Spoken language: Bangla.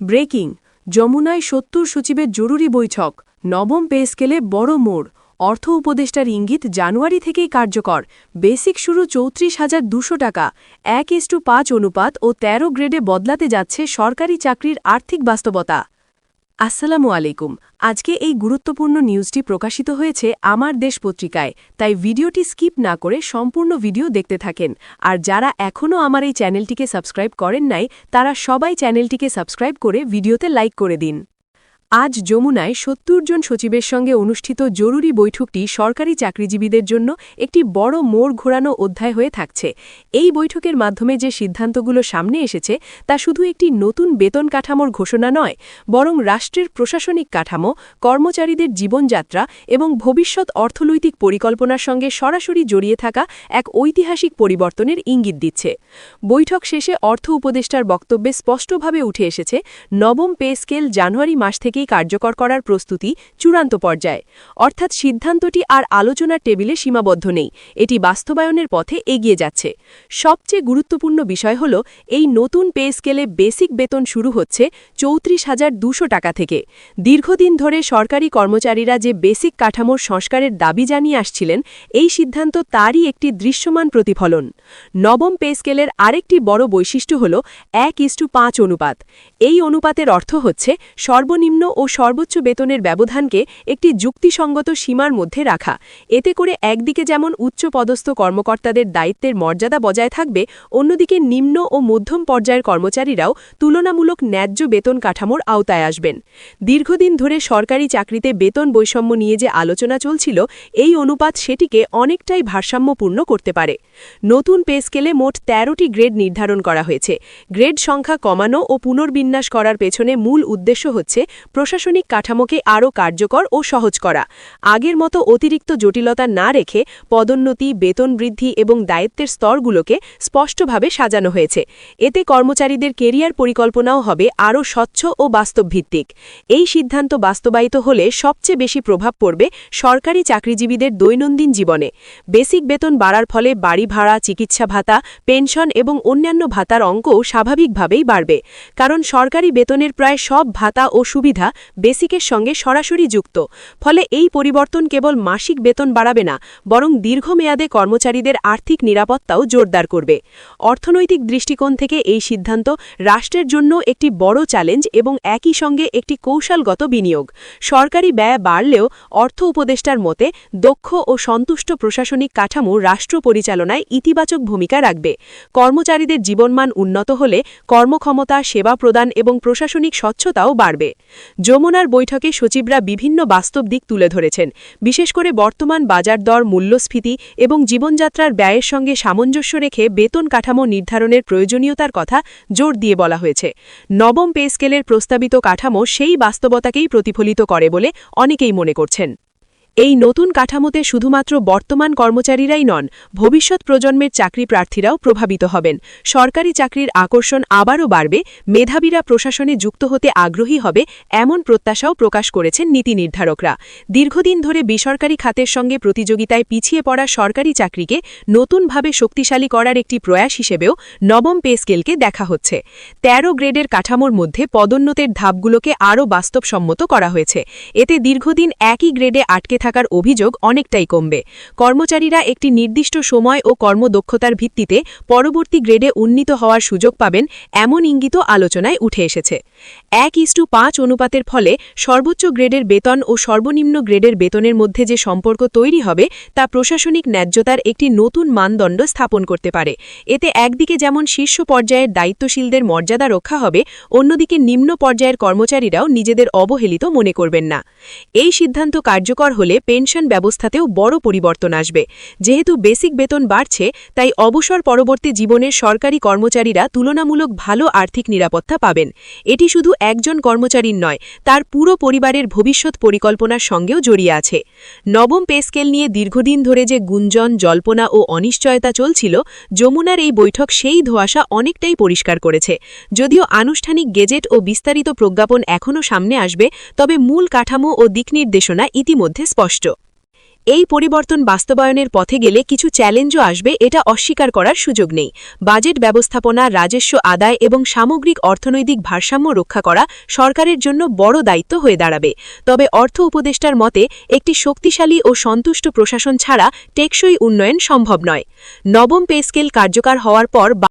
ব্রেকিং, যমুনায় সত্তর সচিবের জরুরি বৈঠক, নবম পে স্কেলে বড় মোড়, অর্থ উপদেষ্টার ইঙ্গিত জানুয়ারি থেকেই কার্যকর, বেসিক শুরু চৌত্রিশ হাজার দুশো টাকা, এক ইস্টু পাঁচ অনুপাত ও ১৩ গ্রেডে বদলাতে যাচ্ছে সরকারি চাকরির আর্থিক বাস্তবতা। আসসালামু আলাইকুম। আজকে এই গুরুত্বপূর্ণ নিউজটি প্রকাশিত হয়েছে আমার দেশ পত্রিকায়, তাই ভিডিওটি স্কিপ না করে সম্পূর্ণ ভিডিও দেখতে থাকেন। আর যারা এখনও আমার এই চ্যানেলটিকে সাবস্ক্রাইব করেন নাই, তারা সবাই চ্যানেলটিকে সাবস্ক্রাইব করে ভিডিওতে লাইক করে দিন। আজ যমুনায় সত্তর জন সচিবের সঙ্গে অনুষ্ঠিত জরুরি বৈঠকটি সরকারি চাকরিজীবীদের জন্য একটি বড় মোড় ঘোরানো অধ্যায় হয়ে থাকছে। এই বৈঠকের মাধ্যমে যে সিদ্ধান্তগুলো সামনে এসেছে, তা শুধু একটি নতুন বেতন কাঠামোর ঘোষণা নয়, বরং রাষ্ট্রের প্রশাসনিক কাঠামো, কর্মচারীদের জীবনযাত্রা এবং ভবিষ্যৎ অর্থনৈতিক পরিকল্পনার সঙ্গে সরাসরি জড়িয়ে থাকা এক ঐতিহাসিক পরিবর্তনের ইঙ্গিত দিচ্ছে। বৈঠক শেষে অর্থ উপদেষ্টার বক্তব্যে স্পষ্টভাবে উঠে এসেছে, নবম পে স্কেল জানুয়ারি মাস থেকেই কার্যকর করার প্রস্তুতি চূড়ান্ত পর্যায়ে। অর্থাৎ সিদ্ধান্তটি আর আলোচনার টেবিলে সীমাবদ্ধ নেই। এটি বাস্তবায়নের পথে এগিয়ে যাচ্ছে। সবচেয়ে গুরুত্বপূর্ণ বিষয় হল, এই নতুন পে স্কেলে বেসিক বেতন শুরু হচ্ছে চৌত্রিশ হাজার দুশো টাকা থেকে। দীর্ঘদিন ধরে সরকারি কর্মচারীরা যে বেসিক কাঠামোর সংস্কারের দাবি জানিয়ে আসছিলেন, এই সিদ্ধান্ত তারই একটি দৃশ্যমান প্রতিফলন। নবম পে স্কেলের আরেকটি বড় বৈশিষ্ট্য হল এক ইস্টু পাঁচ অনুপাত। এই অনুপাতের অর্থ হচ্ছে সর্বনিম্ন ও সর্বোচ্চ বেতনের ব্যবধানকে একটি যুক্তিসঙ্গত সীমার মধ্যে রাখা। এতে করে একদিকে যেমন উচ্চ পদস্থ কর্মকর্তাদের দায়িত্বের মর্যাদা বজায় থাকবে, অন্যদিকে নিম্ন ও মধ্যম পর্যায়ের কর্মচারীরাও তুলনামূলক ন্যায্য বেতন কাঠামোর আওতায় আসবেন। দীর্ঘদিন ধরে সরকারি চাকরিতে বেতন বৈষম্য নিয়ে যে আলোচনা চলছিল, এই অনুপাত সেটিকে অনেকটাই ভারসাম্যপূর্ণ করতে পারে। নতুন পে স্কেলে মোট তেরোটি গ্রেড নির্ধারণ করা হয়েছে। গ্রেড সংখ্যা কমানো ও পুনর্বিন্যাস করার পেছনে মূল উদ্দেশ্য হচ্ছে প্রশাসনিক কাঠামোকে আরও কার্যকর ও সহজ করা। আগের মতো অতিরিক্ত জটিলতা না রেখে পদোন্নতি, বেতন বৃদ্ধি এবং দায়িত্বের স্তরগুলোকে স্পষ্টভাবে সাজানো হয়েছে। এতে কর্মচারীদের কেরিয়ার পরিকল্পনাও হবে আরও স্বচ্ছ ও বাস্তবভিত্তিক। এই সিদ্ধান্ত বাস্তবায়িত হলে সবচেয়ে বেশি প্রভাব পড়বে সরকারি চাকরিজীবীদের দৈনন্দিন জীবনে। বেসিক বেতন বাড়ার ফলে বাড়ি ভাড়া, চিকিৎসা ভাতা, পেনশন এবং অন্যান্য ভাতার অঙ্কও স্বাভাবিকভাবেই বাড়বে। কারণ সরকারি বেতনের প্রায় সব ভাতা ও সুবিধা বেসিকের সঙ্গে সরাসরি যুক্ত, ফলে এই পরিবর্তন কেবল মাসিক বেতন বাড়াবে না, বরং দীর্ঘমেয়াদে কর্মচারীদের আর্থিক নিরাপত্তাও জোরদার করবে। অর্থনৈতিক দৃষ্টিকোণ থেকে এই সিদ্ধান্ত রাষ্ট্রের জন্য একটি বড় চ্যালেঞ্জ এবং একই সঙ্গে একটি কৌশলগত বিনিয়োগ। সরকারি ব্যয় বাড়লেও অর্থ উপদেষ্টার মতে দক্ষ ও সন্তুষ্ট প্রশাসনিক কাঠামো রাষ্ট্র পরিচালনায় ইতিবাচক ভূমিকা রাখবে। কর্মচারীদের জীবনমান উন্নত হলে কর্মক্ষমতা, সেবা প্রদান এবং প্রশাসনিক স্বচ্ছতাও বাড়বে। যমুনার বৈঠকে সচিবরা বিভিন্ন বাস্তব দিক তুলে ধরেছেন। বিশেষ করে বর্তমান বাজার দর, মূল্যস্ফীতি এবং জীবনযাত্রার ব্যয়ের সঙ্গে সামঞ্জস্য রেখে বেতন কাঠামো নির্ধারণের প্রয়োজনীয়তার কথা জোর দিয়ে বলা হয়েছে। নবম পে স্কেলের প্রস্তাবিত কাঠামো সেই বাস্তবতাকেই প্রতিফলিত করে বলে অনেকেই মনে করছেন। এই নতুন কাঠামোতে শুধুমাত্র বর্তমান কর্মচারীরাই নন, ভবিষ্যৎ প্রজন্মের চাকরি প্রার্থীরাও প্রভাবিত হবেন। সরকারি চাকরির আকর্ষণ আবারও বাড়বে, মেধাবীরা প্রশাসনে যুক্ত হতে আগ্রহী হবে, এমন প্রত্যাশাও প্রকাশ করেছেন নীতি নির্ধারকরা। দীর্ঘদিন ধরে বেসরকারি খাতের সঙ্গে প্রতিযোগিতায় পিছিয়ে পড়া সরকারি চাকরিকে নতুনভাবে শক্তিশালী করার একটি প্রয়াস হিসেবেও নবম পে স্কেলকে দেখা হচ্ছে। ১৩ গ্রেডের কাঠামোর মধ্যে পদোন্নতের ধাপগুলোকে আরও বাস্তবসম্মত করা হয়েছে। এতে দীর্ঘদিন একই গ্রেডে আটকে থাকার অভিযোগ অনেকটাই কমবে। কর্মচারীরা একটি নির্দিষ্ট সময় ও কর্মদক্ষতার ভিত্তিতে পরবর্তী গ্রেডে উন্নীত হওয়ার সুযোগ পাবেন এমন ইঙ্গিত আলোচনায় উঠে এসেছে। এক ইস্টু পাঁচ অনুপাতের ফলে সর্বোচ্চ গ্রেডের বেতন ও সর্বনিম্ন গ্রেডের বেতনের মধ্যে যে সম্পর্ক তৈরি হবে তা প্রশাসনিক ন্যায্যতার একটি নতুন মানদণ্ড স্থাপন করতে পারে। এতে একদিকে যেমন শীর্ষ পর্যায়ের দায়িত্বশীলদের মর্যাদা রক্ষা হবে, অন্যদিকে নিম্ন পর্যায়ের কর্মচারীরাও নিজেদের অবহেলিত মনে করবেন না। এই সিদ্ধান্ত কার্যকর হলে পেনশন ব্যবস্থাতেও বড় পরিবর্তন আসবে। যেহেতু বেসিক বেতন বাড়ছে, তাই অবসর পরবর্তী জীবনের সরকারি কর্মচারীরা তুলনামূলক ভালো আর্থিক নিরাপত্তা পাবেন। এটি শুধু একজন কর্মচারীর নয়, তার পুরো পরিবারের ভবিষ্যৎ পরিকল্পনার সঙ্গেও জড়িয়ে আছে। নবম পে স্কেল নিয়ে দীর্ঘদিন ধরে যে গুঞ্জন, জল্পনা ও অনিশ্চয়তা চলছিল, যমুনার এই বৈঠক সেই ধোয়াশা অনেকটাই পরিষ্কার করেছে। যদিও আনুষ্ঠানিক গেজেট ও বিস্তারিত প্রজ্ঞাপন এখনও সামনে আসবে, তবে মূল কাঠামো ও দিকনির্দেশনা ইতিমধ্যে স্পষ্ট এই পরিবর্তন বাস্তবায়নের পথে গেলে কিছু চ্যালেঞ্জও আসবে, এটা অস্বীকার করার সুযোগ নেই। বাজেট ব্যবস্থাপনা, রাজস্ব আদায় এবং সামগ্রিক অর্থনৈতিক ভারসাম্য রক্ষা করা সরকারের জন্য বড় দায়িত্ব হয়ে দাঁড়াবে। তবে অর্থ উপদেষ্টার মতে, একটি শক্তিশালী ও সন্তুষ্ট প্রশাসন ছাড়া টেকসই উন্নয়ন সম্ভব নয়। নবম পে স্কেল কার্যকর হওয়ার পর